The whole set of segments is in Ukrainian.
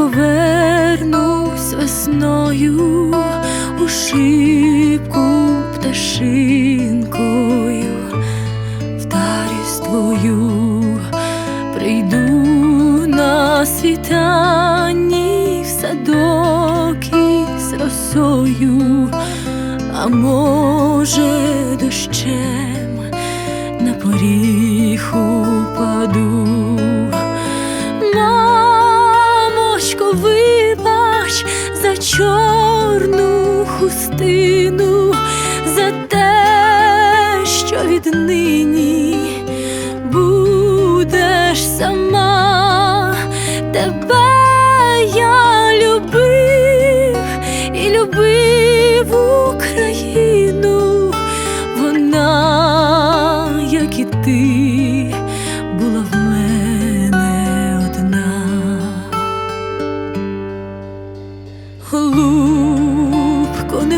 повернусь весною у шибку пташинкою, вдарюсь твою, прийду на світанні в садок із росою, а може дощем на поріг упаду. Чорну хустину, за те, що віднині будеш сама, тебе я любив і любив Україну, вона, як і ти,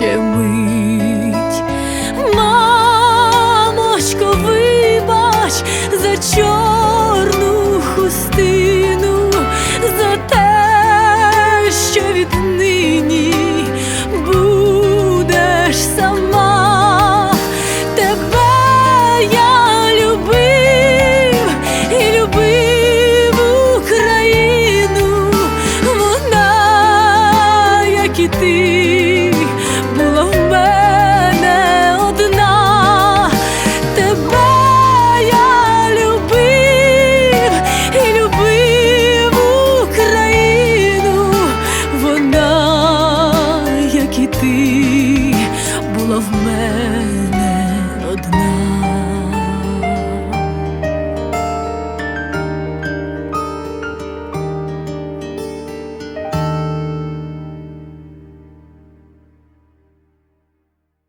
结尾